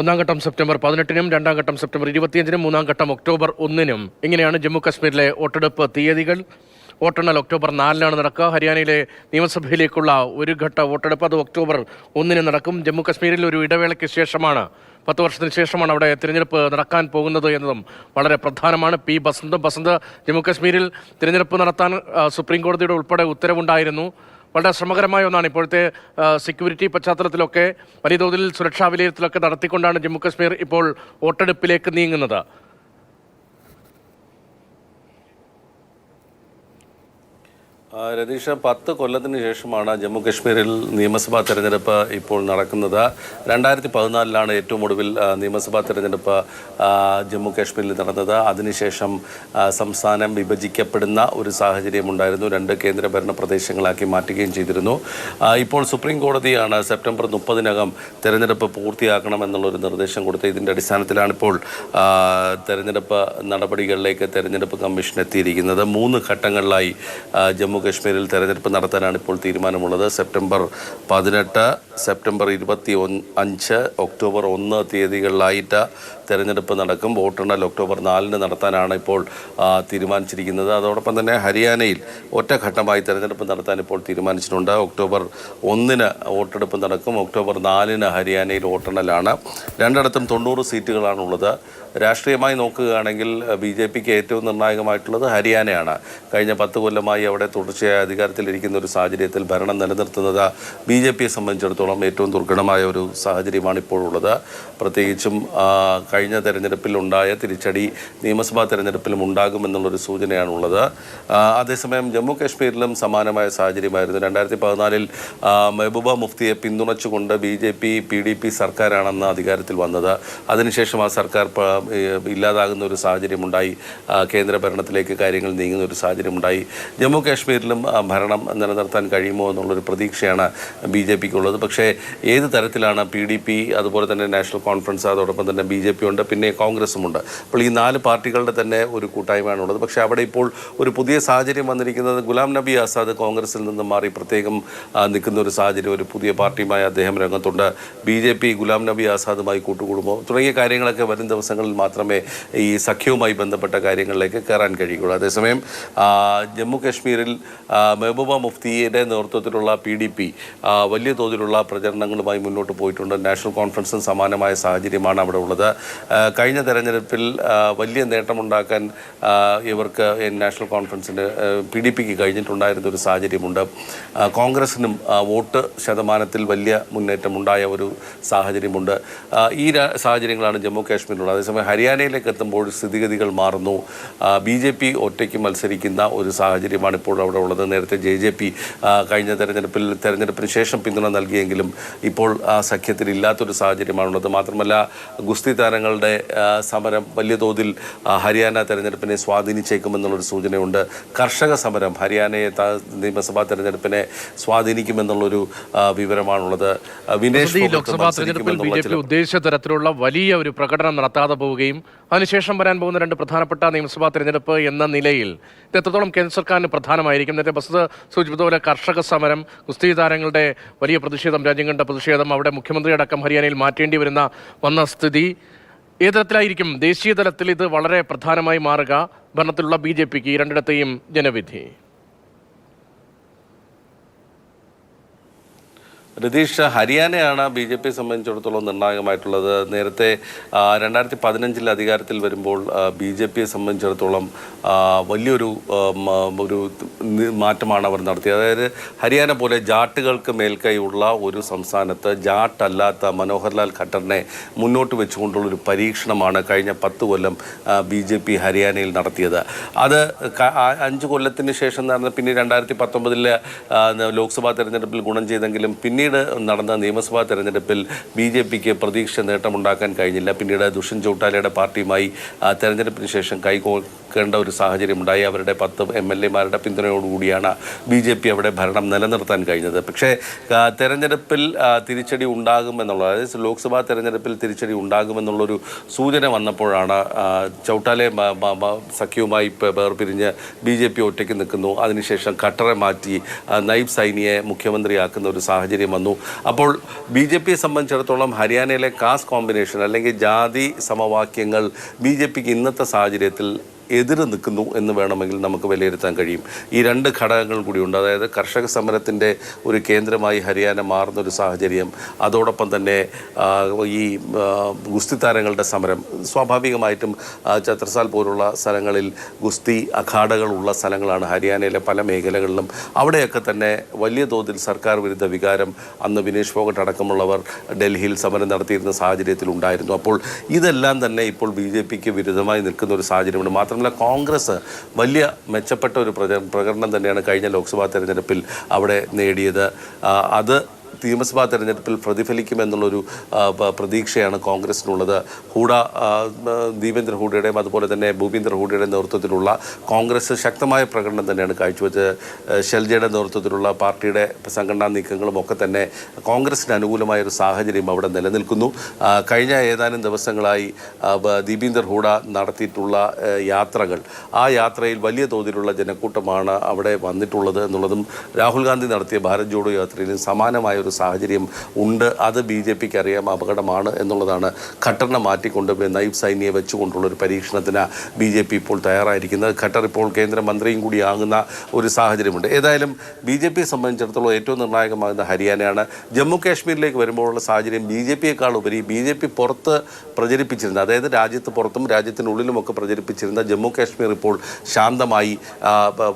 ഒന്നാം ഘട്ടം സെപ്റ്റംബർ പതിനെട്ടിനും രണ്ടാം ഘട്ടം സെപ്റ്റംബർ ഇരുപത്തിയഞ്ചിനും മൂന്നാം ഘട്ടം ഒക്ടോബർ ഒന്നിനും. ഇങ്ങനെയാണ് ജമ്മു കാശ്മീരിലെ വോട്ടെടുപ്പ് തീയതികൾ. വോട്ടെണ്ണൽ ഒക്ടോബർ നാലിനാണ് നടക്കുക. ഹരിയാനയിലെ നിയമസഭയിലേക്കുള്ള ഒരു ഘട്ട വോട്ടെടുപ്പ് അത് ഒക്ടോബർ ഒന്നിന് നടക്കും. ജമ്മു കാശ്മീരിൽ ഒരു ഇടവേളയ്ക്ക് ശേഷമാണ് പത്ത് വർഷത്തിന് ശേഷമാണ് അവിടെ തിരഞ്ഞെടുപ്പ് നടക്കാൻ പോകുന്നത് എന്നതും വളരെ പ്രധാനമാണ്. പി ബസന്ത് ബസന്ത് ജമ്മു കാശ്മീരിൽ തിരഞ്ഞെടുപ്പ് നടത്താൻ സുപ്രീം കോടതിയുടെ ഉൾപ്പെടെ ഉത്തരവുണ്ടായിരുന്നു. വളരെ ശ്രമകരമായ ഒന്നാണ് ഇപ്പോഴത്തെ സെക്യൂരിറ്റി പശ്ചാത്തലത്തിലൊക്കെ വലിയ തോതിൽ സുരക്ഷാ വിലയിരുത്തലൊക്കെ നടത്തിക്കൊണ്ടാണ് ജമ്മു കശ്മീർ ഇപ്പോൾ വോട്ടെടുപ്പിലേക്ക് നീങ്ങുന്നത്. രതീഷ പത്ത് കൊല്ലത്തിന് ശേഷമാണ് ജമ്മു കശ്മീരിൽ നിയമസഭാ തെരഞ്ഞെടുപ്പ് ഇപ്പോൾ നടക്കുന്നത്. രണ്ടായിരത്തി പതിനാലിലാണ് ഏറ്റവും ഒടുവിൽ നിയമസഭാ തെരഞ്ഞെടുപ്പ് ജമ്മു കാശ്മീരിൽ നടന്നത്. അതിനുശേഷം സംസ്ഥാനം വിഭജിക്കപ്പെടുന്ന ഒരു സാഹചര്യമുണ്ടായിരുന്നു രണ്ട് കേന്ദ്രഭരണ പ്രദേശങ്ങളാക്കി മാറ്റുകയും ചെയ്തിരുന്നു. ഇപ്പോൾ സുപ്രീം കോടതിയാണ് സെപ്റ്റംബർ മുപ്പതിനകം തെരഞ്ഞെടുപ്പ് പൂർത്തിയാക്കണമെന്നുള്ളൊരു നിർദ്ദേശം കൊടുത്ത് ഇതിന്റെ അടിസ്ഥാനത്തിലാണ് ഇപ്പോൾ തെരഞ്ഞെടുപ്പ് നടപടികളിലേക്ക് തെരഞ്ഞെടുപ്പ് കമ്മീഷൻ എത്തിയിരിക്കുന്നത്. മൂന്ന് ഘട്ടങ്ങളിലായി ജമ്മു കശ്മീരിൽ തെരഞ്ഞെടുപ്പ് നടത്താനാണ് ഇപ്പോൾ തീരുമാനമുള്ളത്. സെപ്റ്റംബർ പതിനെട്ട് സെപ്റ്റംബർ ഇരുപത്തി അഞ്ച് ഒക്ടോബർ ഒന്ന് തീയതികളിലായിട്ട് തിരഞ്ഞെടുപ്പ് നടക്കും. വോട്ടെണ്ണൽ ഒക്ടോബർ നാലിന് നടത്താനാണ് ഇപ്പോൾ തീരുമാനിച്ചിരിക്കുന്നത്. അതോടൊപ്പം തന്നെ ഹരിയാനയിൽ ഒറ്റഘട്ടമായി തിരഞ്ഞെടുപ്പ് നടത്താൻ ഇപ്പോൾ തീരുമാനിച്ചിട്ടുണ്ട്. ഒക്ടോബർ ഒന്നിന് വോട്ടെടുപ്പ് നടക്കും. ഒക്ടോബർ നാലിന് ഹരിയാനയിൽ വോട്ടെണ്ണലാണ്. രണ്ടിടത്തും തൊണ്ണൂറ് സീറ്റുകളാണുള്ളത്. രാഷ്ട്രീയമായി നോക്കുകയാണെങ്കിൽ ബി ജെ പിക്ക് ഏറ്റവും നിർണായകമായിട്ടുള്ളത് ഹരിയാനയാണ്. കഴിഞ്ഞ പത്ത് കൊല്ലമായി അവിടെ തുടർച്ചയായ അധികാരത്തിലിരിക്കുന്ന ഒരു സാഹചര്യത്തിൽ ഭരണം നിലനിർത്തുന്നത് ബി ജെ പിയെ സംബന്ധിച്ചിടത്തോളം ഏറ്റവും ദുർഘടമായ ഒരു സാഹചര്യമാണ് ഇപ്പോഴുള്ളത്. പ്രത്യേകിച്ചും കഴിഞ്ഞ തെരഞ്ഞെടുപ്പിൽ ഉണ്ടായ തിരിച്ചടി നിയമസഭാ തെരഞ്ഞെടുപ്പിലും ഉണ്ടാകുമെന്നുള്ളൊരു സൂചനയാണുള്ളത്. അതേസമയം ജമ്മു കാശ്മീരിലും സമാനമായ സാഹചര്യമായിരുന്നു. രണ്ടായിരത്തി പതിനാലിൽ മെഹബൂബ മുഫ്തിയെ പിന്തുണച്ചുകൊണ്ട് B J P P D P സർക്കാരാണെന്ന് അധികാരത്തിൽ വന്നത്. അതിനുശേഷം ആ സർക്കാർ ഇല്ലാതാകുന്ന ഒരു സാഹചര്യമുണ്ടായി. കേന്ദ്ര ഭരണത്തിലേക്ക് കാര്യങ്ങൾ നീങ്ങുന്ന ഒരു സാഹചര്യമുണ്ടായി. ജമ്മു കാശ്മീരിലും ഭരണം നിലനിർത്താൻ കഴിയുമോ എന്നുള്ളൊരു പ്രതീക്ഷയാണ് ബി ജെ പിക്ക് ഉള്ളത് പക്ഷേ ഏത് തരത്തിലാണ് പി ഡി പി അതുപോലെ തന്നെ നാഷണൽ കോൺഫറൻസ് അതോടൊപ്പം തന്നെ ബി ജെ പി ഉണ്ട് പിന്നെ കോൺഗ്രസും ഉണ്ട്. അപ്പോൾ ഈ നാല് പാർട്ടികളുടെ തന്നെ ഒരു കൂട്ടായ്മയാണ് ഉള്ളത് പക്ഷേ അവിടെ ഇപ്പോൾ ഒരു പുതിയ സാഹചര്യം വന്നിരിക്കുന്നത് ഗുലാം നബി ആസാദ് കോൺഗ്രസിൽ നിന്ന് മാറി പ്രത്യേകം നിൽക്കുന്ന ഒരു സാഹചര്യം ഒരു പുതിയ പാർട്ടിയുമായി അദ്ദേഹം രംഗത്തുണ്ട്. B J P Ghulam Nabi ആസാദുമായി കൂട്ടുകൂടുമോ? തുടങ്ങിയ കാര്യങ്ങളൊക്കെ വരും ദിവസങ്ങളിൽ മാത്രമേ ഈ സഖ്യവുമായി ബന്ധപ്പെട്ട കാര്യങ്ങളിലേക്ക് കയറാൻ കഴിയുകയുള്ളൂ. അതേസമയം ജമ്മു കാശ്മീരിൽ മെഹബൂബ മുഫ്തിയുടെ നേതൃത്വത്തിലുള്ള പി ഡി പി വലിയ തോതിലുള്ള പ്രചരണങ്ങളുമായി മുന്നോട്ട് പോയിട്ടുണ്ട്. നാഷണൽ കോൺഫറൻസും സമാനമായ സാഹചര്യമാണ് അവിടെ ഉള്ളത്. കഴിഞ്ഞ തെരഞ്ഞെടുപ്പിൽ വലിയ നേട്ടമുണ്ടാക്കാൻ ഇവർക്ക് നാഷണൽ കോൺഫറൻസിന് പി ഡി പിക്ക് കഴിഞ്ഞിട്ടുണ്ടായിരുന്ന ഒരു സാഹചര്യമുണ്ട്. കോൺഗ്രസിനും വോട്ട് ശതമാനത്തിൽ വലിയ മുന്നേറ്റമുണ്ടായ ഒരു സാഹചര്യമുണ്ട്. ഈ സാഹചര്യങ്ങളാണ് ജമ്മു കാശ്മീരിലുള്ളത് അതേസമയം ഹരിയാനയിലേക്ക് എത്തുമ്പോൾ സ്ഥിതിഗതികൾ മാറുന്നു. ബി ജെ പി ഒറ്റയ്ക്ക് മത്സരിക്കുന്ന ഒരു സാഹചര്യമാണ് ഇപ്പോൾ അവിടെ ഉള്ളത്. നേരത്തെ ജെ ജെ പി കഴിഞ്ഞ തെരഞ്ഞെടുപ്പിൽ തെരഞ്ഞെടുപ്പിന് ശേഷം പിന്തുണ നൽകിയെങ്കിലും ഇപ്പോൾ ആ സഖ്യത്തിൽ ഇല്ലാത്തൊരു സാഹചര്യമാണുള്ളത്. മാത്രമല്ല ഗുസ്തി താരങ്ങളുടെ സമരം വലിയ തോതിൽ ഹരിയാന തെരഞ്ഞെടുപ്പിനെ സ്വാധീനിച്ചേക്കുമെന്നുള്ളൊരു സൂചനയുണ്ട്. കർഷക സമരം ഹരിയാനയെ നിയമസഭാ തെരഞ്ഞെടുപ്പിനെ സ്വാധീനിക്കുമെന്നുള്ളൊരു വിവരമാണുള്ളത്. വിനേഷ് ലോക്സഭാ തെരഞ്ഞെടുപ്പിൽ ബി ജെ പി ഉദ്ദേശിച്ച തരത്തിലുള്ള വലിയ ഒരു പ്രകടനം നടത്താതെ പോവുകയും അതിനുശേഷം വരാൻ പോകുന്ന രണ്ട് പ്രധാനപ്പെട്ട നിയമസഭാ തെരഞ്ഞെടുപ്പ് എന്ന നിലയിൽ ഇത് എത്രത്തോളം കേന്ദ്ര സർക്കാരിന് പ്രധാനമായിരിക്കും? നേരത്തെ ബസ് സൂചിപ്പിച്ചതുപോലെ കർഷക സമരം ഗുസ്തി താരങ്ങളുടെ വലിയ പ്രതിഷേധം രാജ്യം കണ്ട പ്രതിഷേധം അവിടെ മുഖ്യമന്ത്രി അടക്കം ഹരിയാനയിൽ മാറ്റേണ്ടി വരുന്ന വന്ന സ്ഥിതി. ഏത് തരത്തിലായിരിക്കും ദേശീയ തലത്തിൽ ഇത് വളരെ പ്രധാനമായി മാറുക. ഭരണത്തിലുള്ള ബി ജെ പിക്ക് രണ്ടിടത്തെയും ജനവിധി. രതീഷ് ഹരിയാനയാണ് ബി ജെ പിയെ സംബന്ധിച്ചിടത്തോളം നിർണായകമായിട്ടുള്ളത്. നേരത്തെ രണ്ടായിരത്തി പതിനഞ്ചിൽ അധികാരത്തിൽ വരുമ്പോൾ ബി ജെ പിയെ സംബന്ധിച്ചിടത്തോളം വലിയൊരു ഒരു മാറ്റമാണ് അവർ നടത്തിയത്. അതായത് ഹരിയാന പോലെ ജാട്ടുകൾക്ക് മേൽക്കൈയുള്ള ഒരു സംസ്ഥാനത്ത് ജാട്ടല്ലാത്ത മനോഹർലാൽ ഖട്ടറിനെ മുന്നോട്ട് വെച്ചുകൊണ്ടുള്ള ഒരു പരീക്ഷണമാണ് കഴിഞ്ഞ പത്ത് കൊല്ലം ബി ജെ പി ഹരിയാനയിൽ നടത്തിയത്. അത് അഞ്ച് കൊല്ലത്തിന് ശേഷം നടന്ന പിന്നെ രണ്ടായിരത്തി പത്തൊമ്പതിലെ ലോക്സഭാ തെരഞ്ഞെടുപ്പിൽ ഗുണം ചെയ്തെങ്കിലും പിന്നീട് നടന്ന നിയമസഭാ തെരഞ്ഞെടുപ്പിൽ ബി ജെ പിക്ക് പ്രതീക്ഷ നേട്ടമുണ്ടാക്കാൻ കഴിഞ്ഞില്ല. പിന്നീട് ദുഷ്യന്ത് ചൗട്ടാലയുടെ പാർട്ടിയുമായി തെരഞ്ഞെടുപ്പിന് ശേഷം കൈകോക്കേണ്ട ഒരു സാഹചര്യം ഉണ്ടായി അവരുടെ പത്ത് എം എൽ എമാരുടെ പിന്തുണയോടുകൂടിയാണ് ബി ജെ പി അവിടെ ഭരണം നിലനിർത്താൻ കഴിഞ്ഞത്. പക്ഷേ തെരഞ്ഞെടുപ്പിൽ തിരിച്ചടി ഉണ്ടാകുമെന്നുള്ളത് അതായത് ലോക്സഭാ തെരഞ്ഞെടുപ്പിൽ തിരിച്ചടി ഉണ്ടാകുമെന്നുള്ളൊരു സൂചന വന്നപ്പോഴാണ് ചൗട്ടാലെ സഖ്യവുമായി വേർ വേർപിരിഞ്ഞ് ബി ജെ പി ഒറ്റയ്ക്ക് നിൽക്കുന്നു. അതിനുശേഷം ഖട്ടറെ മാറ്റി നൈബ് സൈനിയെ മുഖ്യമന്ത്രിയാക്കുന്ന ഒരു സാഹചര്യം വന്നു. അപ്പോൾ ബി ജെ പിയെ സംബന്ധിച്ചിടത്തോളം ഹരിയാനയിലെ കാസ്റ്റ് കോമ്പിനേഷൻ അല്ലെങ്കിൽ ജാതി സമവാക്യങ്ങൾ ബി ജെ പിക്ക് ഇന്നത്തെ സാഹചര്യത്തിൽ എതിര് നിൽക്കുന്നു എന്ന് വേണമെങ്കിൽ നമുക്ക് വിലയിരുത്താൻ കഴിയും. ഈ രണ്ട് ഘടകങ്ങൾ കൂടിയുണ്ട് അതായത് കർഷക സമരത്തിന്റെ ഒരു കേന്ദ്രമായി ഹരിയാന മാറുന്ന ഒരു സാഹചര്യം അതോടൊപ്പം തന്നെ ഈ ഗുസ്തി താരങ്ങളുടെ സമരം. സ്വാഭാവികമായിട്ടും ഛത്രസാൽ പോലുള്ള സ്ഥലങ്ങളിൽ ഗുസ്തി അഖാഡകളുള്ള സ്ഥലങ്ങളാണ് ഹരിയാനയിലെ പല മേഖലകളിലും. അവിടെയൊക്കെ തന്നെ വലിയ തോതിൽ സർക്കാർ വിരുദ്ധ വികാരം അന്ന് വിനേഷ് ഫോഗട്ട് അടക്കമുള്ളവർ ഡൽഹിയിൽ സമരം നടത്തിയിരുന്ന സാഹചര്യത്തിലുണ്ടായിരുന്നു. അപ്പോൾ ഇതെല്ലാം തന്നെ ഇപ്പോൾ ബി ജെ പിക്ക് വിരുദ്ധമായി നിൽക്കുന്ന ഒരു സാഹചര്യമുണ്ട്. മാത്രമല്ല കോൺഗ്രസ് വലിയ മെച്ചപ്പെട്ട ഒരു പ്രകടനം തന്നെയാണ് കഴിഞ്ഞ ലോക്സഭാ തെരഞ്ഞെടുപ്പിൽ അവിടെ നേടിയത്. അത് നിയമസഭാ തെരഞ്ഞെടുപ്പിൽ പ്രതിഫലിക്കുമെന്നുള്ളൊരു പ്രതീക്ഷയാണ് കോൺഗ്രസിനുള്ളത്. ഹൂഡ ദീപേന്ദ്ര ഹൂഡയുടെയും അതുപോലെ തന്നെ ഭൂപീന്ദർ ഹൂഡയുടെ നേതൃത്വത്തിലുള്ള കോൺഗ്രസ് ശക്തമായ പ്രകടനം തന്നെയാണ് കാഴ്ചവെച്ചത്. ഷെൽജയുടെ നേതൃത്വത്തിലുള്ള പാർട്ടിയുടെ സംഘടനാ നീക്കങ്ങളും ഒക്കെ തന്നെ കോൺഗ്രസിന് അനുകൂലമായ ഒരു സാഹചര്യം അവിടെ നിലനിൽക്കുന്നു. കഴിഞ്ഞ ഏതാനും ദിവസങ്ങളായി ദീപീന്ദർ ഹൂഡ നടത്തിയിട്ടുള്ള യാത്രകൾ ആ യാത്രയിൽ വലിയ തോതിലുള്ള ജനക്കൂട്ടമാണ് അവിടെ വന്നിട്ടുള്ളത് എന്നുള്ളതും രാഹുൽ ഗാന്ധി നടത്തിയ ഭാരത് ജോഡോ യാത്രയിലും സമാനമായ ഒരു സാഹചര്യം ഉണ്ട്. അത് ബി ജെ പിക്ക് അറിയാം അപകടമാണ് എന്നുള്ളതാണ് ഖട്ടറിനെ മാറ്റിക്കൊണ്ട് നൈബ് സൈനിയെ വെച്ചുകൊണ്ടുള്ള ഒരു പരീക്ഷണത്തിന് ബി ജെ പി ഇപ്പോൾ തയ്യാറായിരിക്കുന്നത്. ഖട്ടർ ഇപ്പോൾ കേന്ദ്രമന്ത്രിയും കൂടിയാകുന്ന ഒരു സാഹചര്യമുണ്ട്. ഏതായാലും ബി ജെ പിയെ സംബന്ധിച്ചിടത്തോളം ഏറ്റവും നിർണായകമാകുന്ന ഹരിയാനയാണ്. ജമ്മു കാശ്മീരിലേക്ക് വരുമ്പോഴുള്ള സാഹചര്യം ബി ജെ പിയേക്കാൾ ഉപരി ബി ജെ പി പുറത്ത് പ്രചരിപ്പിച്ചിരുന്ന അതായത് രാജ്യത്ത് പുറത്തും രാജ്യത്തിനുള്ളിലുമൊക്കെ പ്രചരിപ്പിച്ചിരുന്ന ജമ്മു കാശ്മീർ ഇപ്പോൾ ശാന്തമായി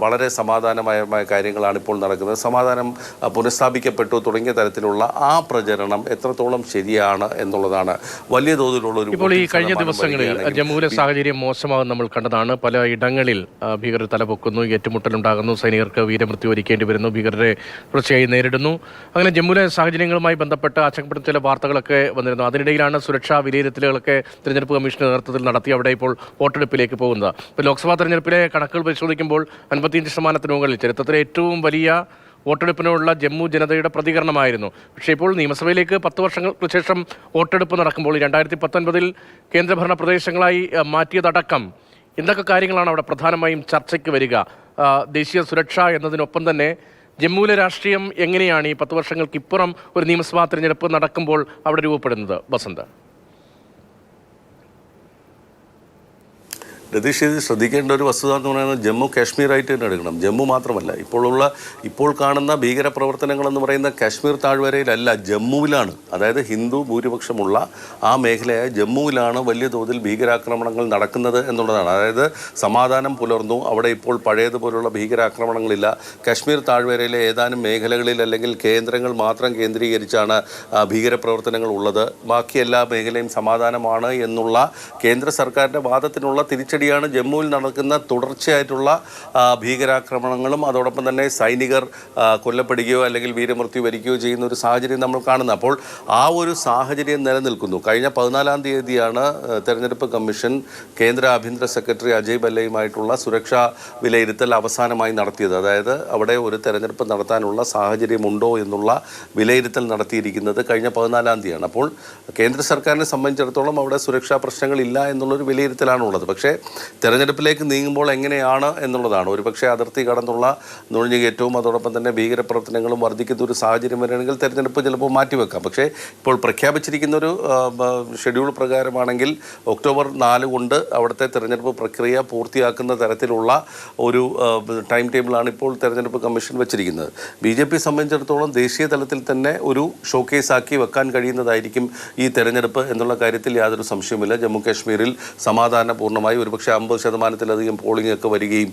വളരെ സമാധാനമായ കാര്യങ്ങളാണ് ഇപ്പോൾ നടക്കുന്നത്. സമാധാനം പുനഃസ്ഥാപിക്കപ്പെട്ടു തുടങ്ങിയ തരത്തിലുള്ള ആ പ്രചരണം എത്രത്തോളം ശരിയാണ് എന്നുള്ളതാണ് വലിയ തോതിലുള്ള ഒരു ഇപ്പോൾ ഈ കഴിഞ്ഞ ദിവസങ്ങളിൽ ജമ്മുവിലെ സാഹചര്യം മോശമാകുന്ന നമ്മൾ കണ്ടതാണ്. പല ഇടങ്ങളിൽ ഭീകരർ തലപൊക്കുന്നു ഏറ്റുമുട്ടലുണ്ടാകുന്നു സൈനികർക്ക് വീരമൃത്യു ഒരുക്കേണ്ടി വരുന്നു ഭീകരരെ തുടർച്ചയായി നേരിടുന്നു. അങ്ങനെ ജമ്മുവിലെ സാഹചര്യങ്ങളുമായി ബന്ധപ്പെട്ട് ആശങ്കപ്പെടുന്ന ചില വാർത്തകളൊക്കെ വന്നിരുന്നു. അതിനിടയിലാണ് സുരക്ഷാ വിലയിരുത്തലുകളൊക്കെ തിരഞ്ഞെടുപ്പ് കമ്മീഷന്റെ നേതൃത്വത്തിൽ നടത്തി അവിടെ ഇപ്പോൾ വോട്ടെടുപ്പിലേക്ക് പോകുന്നത്. ഇപ്പോൾ ലോക്സഭാ തെരഞ്ഞെടുപ്പിലെ കണക്കുകൾ പരിശോധിക്കുമ്പോൾ അൻപത്തിയഞ്ച് ശതമാനത്തിന് മുകളിൽ ചരിത്രത്തിലെ ഏറ്റവും വലിയ വോട്ടെടുപ്പിനുള്ള ജമ്മു ജനതയുടെ പ്രതികരണമായിരുന്നു. പക്ഷേ ഇപ്പോൾ നിയമസഭയിലേക്ക് പത്ത് വർഷങ്ങൾക്ക് ശേഷം വോട്ടെടുപ്പ് നടക്കുമ്പോൾ രണ്ടായിരത്തി പത്തൊൻപതിൽ കേന്ദ്രഭരണ പ്രദേശങ്ങളായി മാറ്റിയതടക്കം എന്തൊക്കെ കാര്യങ്ങളാണ് അവിടെ പ്രധാനമായും ചർച്ചയ്ക്ക് വരിക? ദേശീയ സുരക്ഷ എന്നതിനൊപ്പം തന്നെ ജമ്മുവിലെ രാഷ്ട്രീയം എങ്ങനെയാണ് ഈ പത്ത് വർഷങ്ങൾക്ക് ഇപ്പുറം ഒരു നിയമസഭാ തിരഞ്ഞെടുപ്പ് നടക്കുമ്പോൾ അവിടെ രൂപപ്പെടുന്നത്? വസന്ത്. രതീഷ് ഇത് ശ്രദ്ധിക്കേണ്ട ഒരു വസ്തുത എന്ന് പറയുന്നത് ജമ്മു കാശ്മീറായിട്ട് തന്നെ എടുക്കണം. ജമ്മു മാത്രമല്ല ഇപ്പോഴുള്ള ഇപ്പോൾ കാണുന്ന ഭീകര പ്രവർത്തനങ്ങളെന്ന് പറയുന്ന കാശ്മീർ താഴ്വരയിലല്ല ജമ്മുവിലാണ്. അതായത് ഹിന്ദു ഭൂരിപക്ഷമുള്ള ആ മേഖലയായ ജമ്മുവിലാണ് വലിയ തോതിൽ ഭീകരാക്രമണങ്ങൾ നടക്കുന്നത് എന്നുള്ളതാണ്. അതായത് സമാധാനം പുലർന്നു അവിടെ ഇപ്പോൾ പഴയതുപോലുള്ള ഭീകരാക്രമണങ്ങളില്ല. കാശ്മീർ താഴ്വരയിലെ ഏതാനും മേഖലകളിൽ അല്ലെങ്കിൽ കേന്ദ്രങ്ങൾ മാത്രം കേന്ദ്രീകരിച്ചാണ് ഭീകരപ്രവർത്തനങ്ങൾ ഉള്ളത്. ബാക്കി എല്ലാ മേഖലയും സമാധാനമാണ് എന്നുള്ള കേന്ദ്ര സർക്കാരിന്റെ വാദത്തിനുള്ള തിരിച്ചടിയാണ് ജമ്മുവിൽ നടക്കുന്ന തുടർച്ചയായിട്ടുള്ള ഭീകരാക്രമണങ്ങളും അതോടൊപ്പം തന്നെ സൈനികർ കൊല്ലപ്പെടുകയോ അല്ലെങ്കിൽ വീരമൃത്യു വരികയോ ചെയ്യുന്ന ഒരു സാഹചര്യം നമ്മൾ കാണുന്നത്. അപ്പോൾ ആ ഒരു സാഹചര്യം നിലനിൽക്കുന്നു. കഴിഞ്ഞ പതിനാലാം തീയതിയാണ് തെരഞ്ഞെടുപ്പ് കമ്മീഷൻ കേന്ദ്ര ആഭ്യന്തര സെക്രട്ടറി അജയ് ഭല്ലയുമായിട്ടുള്ള സുരക്ഷാ വിലയിരുത്തൽ അവസാനമായി നടത്തിയത്. അതായത് അവിടെ ഒരു തെരഞ്ഞെടുപ്പ് നടത്താനുള്ള സാഹചര്യമുണ്ടോ എന്നുള്ള വിലയിരുത്തൽ നടത്തിയിരിക്കുന്നത് കഴിഞ്ഞ പതിനാലാം തീയതിയാണ്. അപ്പോൾ കേന്ദ്ര സർക്കാരിനെ സംബന്ധിച്ചിടത്തോളം അവിടെ സുരക്ഷാ പ്രശ്നങ്ങളില്ല എന്നുള്ളൊരു വിലയിരുത്തലാണുള്ളത്. പക്ഷേ തെരഞ്ഞെടുപ്പിലേക്ക് നീങ്ങുമ്പോൾ എങ്ങനെയാണ് എന്നുള്ളതാണ്. ഒരുപക്ഷെ അതിർത്തി കടന്നുള്ള നുഴഞ്ഞുകയറ്റവും അതോടൊപ്പം തന്നെ ഭീകരപ്രവർത്തനങ്ങളും വർദ്ധിക്കുന്ന ഒരു സാഹചര്യം വരികയാണെങ്കിൽ തെരഞ്ഞെടുപ്പ് ചിലപ്പോൾ മാറ്റിവെക്കാം. പക്ഷേ ഇപ്പോൾ പ്രഖ്യാപിച്ചിരിക്കുന്ന ഒരു ഷെഡ്യൂൾ പ്രകാരമാണെങ്കിൽ ഒക്ടോബർ നാല് കൊണ്ട് അവിടുത്തെ തെരഞ്ഞെടുപ്പ് പ്രക്രിയ പൂർത്തിയാക്കുന്ന തരത്തിലുള്ള ഒരു ടൈം ടേബിളാണ് ഇപ്പോൾ തെരഞ്ഞെടുപ്പ് കമ്മീഷൻ വെച്ചിരിക്കുന്നത്. ബി ജെ പി സംബന്ധിച്ചിടത്തോളം ദേശീയ തലത്തിൽ തന്നെ ഒരു ഷോക്കേസ് ആക്കി വെക്കാൻ കഴിയുന്നതായിരിക്കും ഈ തെരഞ്ഞെടുപ്പ് എന്നുള്ള കാര്യത്തിൽ യാതൊരു സംശയവുമില്ല. ജമ്മു കാശ്മീരിൽ സമാധാനപൂർണമായി ഒരുപക്ഷെ അമ്പത് ശതമാനത്തിലധികം പോളിംഗ് ഒക്കെ വരികയും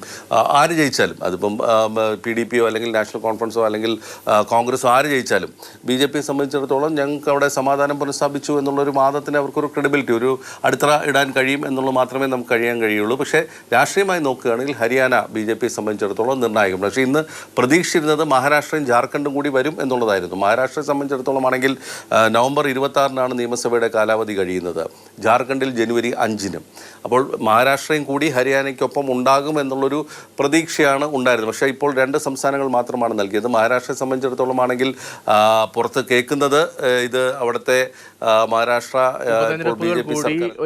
ആര് ജയിച്ചാലും അതിപ്പം പി ഡി പിയോ അല്ലെങ്കിൽ നാഷണൽ കോൺഫറൻസോ അല്ലെങ്കിൽ കോൺഗ്രസോ ആര് ജയിച്ചാലും ബി ജെ പിയെ സംബന്ധിച്ചിടത്തോളം ഞങ്ങൾക്ക് അവിടെ സമാധാനം പുനഃസ്ഥാപിച്ചു എന്നുള്ളൊരു വാദത്തിന് അവർക്കൊരു ക്രെഡിബിലിറ്റി ഒരു അടിത്തറ ഇടാൻ കഴിയും എന്നുള്ളത് മാത്രമേ നമുക്ക് കഴിയാൻ കഴിയുള്ളൂ. പക്ഷേ രാഷ്ട്രീയമായി നോക്കുകയാണെങ്കിൽ ഹരിയാന ബി ജെ പിയെ സംബന്ധിച്ചിടത്തോളം നിർണായകം. പക്ഷേ ഇന്ന് പ്രതീക്ഷിച്ചിരുന്നത് മഹാരാഷ്ട്രയും ജാർഖണ്ഡും കൂടി വരും എന്നുള്ളതായിരുന്നു. മഹാരാഷ്ട്രയെ സംബന്ധിച്ചിടത്തോളം ആണെങ്കിൽ നവംബർ ഇരുപത്തി നിയമസഭയുടെ കാലാവധി കഴിയുന്നത്. ജാർഖണ്ഡിൽ ജനുവരി അഞ്ചിനും. അപ്പോൾ മഹാരാഷ്ട്ര മഹാരാഷ്ട്രയും കൂടി ഹരിയാനയ്ക്കൊപ്പം ഉണ്ടാകും എന്നുള്ളൊരു പ്രതീക്ഷയാണ് ഉണ്ടായിരുന്നത്. പക്ഷേ ഇപ്പോൾ രണ്ട് സംസ്ഥാനങ്ങൾ മാത്രമാണ് നൽകിയത്. മഹാരാഷ്ട്രയെ സംബന്ധിച്ചിടത്തോളം ആണെങ്കിൽ പുറത്ത് കേൾക്കുന്നത് ഇത് അവിടുത്തെ മഹാരാഷ്ട്ര കൂടി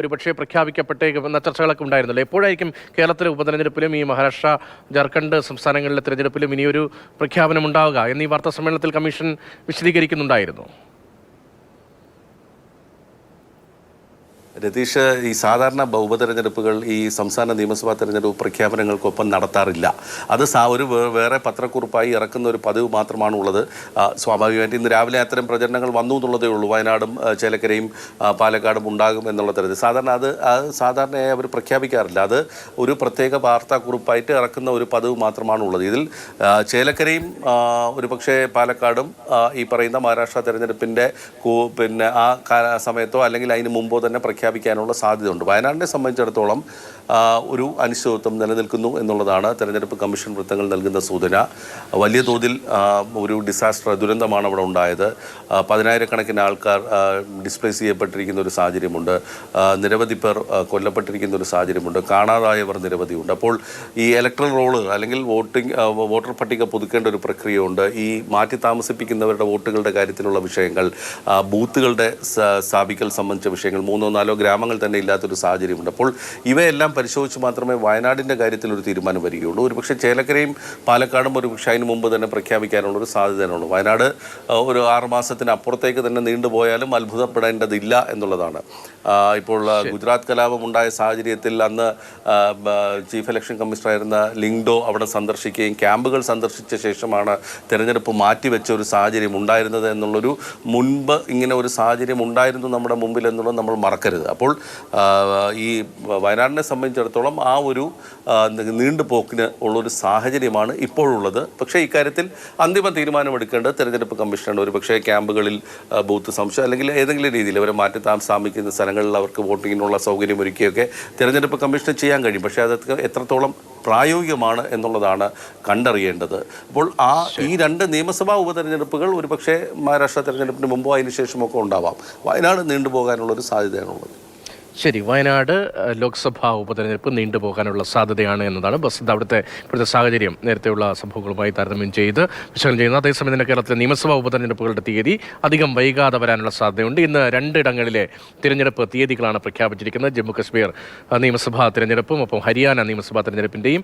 ഒരു പക്ഷേ പ്രഖ്യാപിക്കപ്പെട്ടേക്കുമെന്ന ചർച്ചകളൊക്കെ ഉണ്ടായിരുന്നല്ലോ. എപ്പോഴായിരിക്കും കേരളത്തിലെ ഉപതെരഞ്ഞെടുപ്പിലും ഈ മഹാരാഷ്ട്ര ജാർഖണ്ഡ് സംസ്ഥാനങ്ങളിലെ തെരഞ്ഞെടുപ്പിലും ഇനിയൊരു പ്രഖ്യാപനം ഉണ്ടാവുക എന്നീ വാർത്താ സമ്മേളനത്തിൽ കമ്മീഷൻ വിശദീകരിക്കുന്നുണ്ടായിരുന്നു. രതീഷ് ഈ സാധാരണ ഉപതെരഞ്ഞെടുപ്പുകൾ ഈ സംസ്ഥാന നിയമസഭാ തെരഞ്ഞെടുപ്പ് പ്രഖ്യാപനങ്ങൾക്കൊപ്പം നടത്താറില്ല. അത് ഒരു വേറെ പത്രക്കുറിപ്പായി ഇറക്കുന്ന ഒരു പതിവ് മാത്രമാണ് ഉള്ളത്. സ്വാഭാവികമായിട്ട് ഇന്ന് രാവിലെ അത്തരം പ്രചരണങ്ങൾ വന്നു എന്നുള്ളതേ ഉള്ളൂ. വയനാടും ചേലക്കരയും പാലക്കാടും ഉണ്ടാകും എന്നുള്ള തരത്തിൽ. സാധാരണ അത് സാധാരണയായി അവർ പ്രഖ്യാപിക്കാറില്ല. അത് ഒരു പ്രത്യേക വാർത്താക്കുറിപ്പായിട്ട് ഇറക്കുന്ന ഒരു പതിവ് മാത്രമാണ് ഉള്ളത്. ഇതിൽ ചേലക്കരയും ആ, ഒരു പക്ഷേ പാലക്കാടും ഈ പറയുന്ന മഹാരാഷ്ട്ര തെരഞ്ഞെടുപ്പിന്റെ പിന്നെ ആ സമയത്തോ അല്ലെങ്കിൽ അതിന് മുമ്പോ തന്നെ പ്രഖ്യാപിക്കാനുള്ള സാധ്യതയുണ്ട്. വയനാടിനെ സംബന്ധിച്ചിടത്തോളം ഒരു അനിശ്ചിതത്വം നിലനിൽക്കുന്നു എന്നുള്ളതാണ് തെരഞ്ഞെടുപ്പ് കമ്മീഷൻ വൃത്തങ്ങൾ നൽകുന്ന സൂചന. വലിയ തോതിൽ ഒരു ഡിസാസ്റ്റർ ദുരന്തമാണ് അവിടെ ഉണ്ടായത്. പതിനായിരക്കണക്കിന് ആൾക്കാർ ഡിസ്പ്ലേസ് ചെയ്യപ്പെട്ടിരിക്കുന്ന ഒരു സാഹചര്യമുണ്ട്. നിരവധി പേർ കൊല്ലപ്പെട്ടിരിക്കുന്ന ഒരു സാഹചര്യമുണ്ട്. കാണാതായവർ നിരവധിയുണ്ട്. അപ്പോൾ ഈ ഇലക്ട്രൽ റോൾ അല്ലെങ്കിൽ വോട്ടിംഗ് വോട്ടർ പട്ടിക പുതുക്കേണ്ട ഒരു പ്രക്രിയയുണ്ട്. ഈ മാറ്റി താമസിപ്പിക്കുന്നവരുടെ വോട്ടുകളുടെ കാര്യത്തിലുള്ള വിഷയങ്ങൾ ബൂത്തുകളുടെ സ്ഥാപിക്കൽ സംബന്ധിച്ച വിഷയങ്ങൾ മൂന്നോ നാലോ ഗ്രാമങ്ങൾ തന്നെ ഇല്ലാത്തൊരു സാഹചര്യമുണ്ട്. അപ്പോൾ ഇവയെല്ലാം പരിശോധിച്ച് മാത്രമേ വയനാടിന്റെ കാര്യത്തിൽ ഒരു തീരുമാനം വരികയുള്ളൂ. ഒരുപക്ഷെ ചേലക്കരയും പാലക്കാടും ഒരുപക്ഷെ അതിന് മുമ്പ് തന്നെ പ്രഖ്യാപിക്കാനുള്ള ഒരു സാധ്യതയാണ് വയനാട് ഒരു ആറ് മാസത്തിന് അപ്പുറത്തേക്ക് തന്നെ നീണ്ടുപോയാലും അത്ഭുതപ്പെടേണ്ടതില്ല എന്നുള്ളതാണ്. ഇപ്പോൾ ഗുജറാത്ത് കലാപം ഉണ്ടായ സാഹചര്യത്തിൽ അന്ന് ചീഫ് ഇലക്ഷൻ കമ്മീഷണറായിരുന്ന ലിങ്ഡോ അവിടെ സന്ദർശിക്കുകയും ക്യാമ്പുകൾ സന്ദർശിച്ച ശേഷമാണ് തെരഞ്ഞെടുപ്പ് മാറ്റിവെച്ച ഒരു സാഹചര്യം ഉണ്ടായിരുന്നത് എന്നുള്ളൊരു മുൻപ് ഇങ്ങനെ ഒരു സാഹചര്യം ഉണ്ടായിരുന്നു നമ്മുടെ മുമ്പിൽ എന്നുള്ളത് നമ്മൾ മറക്കരുത്. അപ്പോൾ ഈ വയനാടിനെ സംബന്ധിച്ചിടത്തോളം ആ ഒരു നീണ്ടു നീണ്ടുപോക്കിന് ഉള്ളൊരു സാഹചര്യമാണ് ഇപ്പോഴുള്ളത്. പക്ഷേ ഇക്കാര്യത്തിൽ അന്തിമ തീരുമാനമെടുക്കേണ്ടത് തെരഞ്ഞെടുപ്പ് കമ്മീഷനാണ്. ഒരു പക്ഷേ ക്യാമ്പുകളിൽ ബൂത്ത് സംശയം അല്ലെങ്കിൽ ഏതെങ്കിലും രീതിയിൽ അവരെ മാറ്റി താമസിക്കുന്ന സ്ഥലങ്ങളിൽ അവർക്ക് വോട്ടിങ്ങിനുള്ള സൗകര്യം ഒരുക്കിയൊക്കെ തെരഞ്ഞെടുപ്പ് കമ്മീഷന് ചെയ്യാൻ കഴിയും. പക്ഷേ അത് എത്രത്തോളം പ്രായോഗികമാണ് എന്നുള്ളതാണ് കണ്ടറിയേണ്ടത്. അപ്പോൾ ആ ഈ രണ്ട് നിയമസഭാ ഉപതെരഞ്ഞെടുപ്പുകൾ ഒരുപക്ഷെ മഹാരാഷ്ട്ര തെരഞ്ഞെടുപ്പിന് മുമ്പോ അതിന് ശേഷമൊക്കെ ഉണ്ടാവാം. വയനാട് നീണ്ടുപോകാനുള്ള ഒരു സാധ്യതയാണുള്ളത്. ശരി വയനാട് ലോക്സഭാ ഉപതെരഞ്ഞെടുപ്പ് നീണ്ടുപോകാനുള്ള സാധ്യതയാണ് എന്നതാണ് ബസ് അവിടുത്തെ ഇപ്പോഴത്തെ സാഹചര്യം. നേരത്തെയുള്ള സംഭവങ്ങളുമായി താരതമ്യം ചെയ്ത് വിശകലനം ചെയ്യുന്നു അതേസമയം തന്നെ കേരളത്തിലെ നിയമസഭാ ഉപതെരഞ്ഞെടുപ്പുകളുടെ തീയതി അധികം വൈകാതെ വരാനുള്ള സാധ്യതയുണ്ട്. ഇന്ന് രണ്ടിടങ്ങളിലെ തിരഞ്ഞെടുപ്പ് തീയതികളാണ് പ്രഖ്യാപിച്ചിരിക്കുന്നത്. ജമ്മു കശ്മീർ നിയമസഭാ തിരഞ്ഞെടുപ്പും ഒപ്പം ഹരിയാന നിയമസഭാ തിരഞ്ഞെടുപ്പിന്റെയും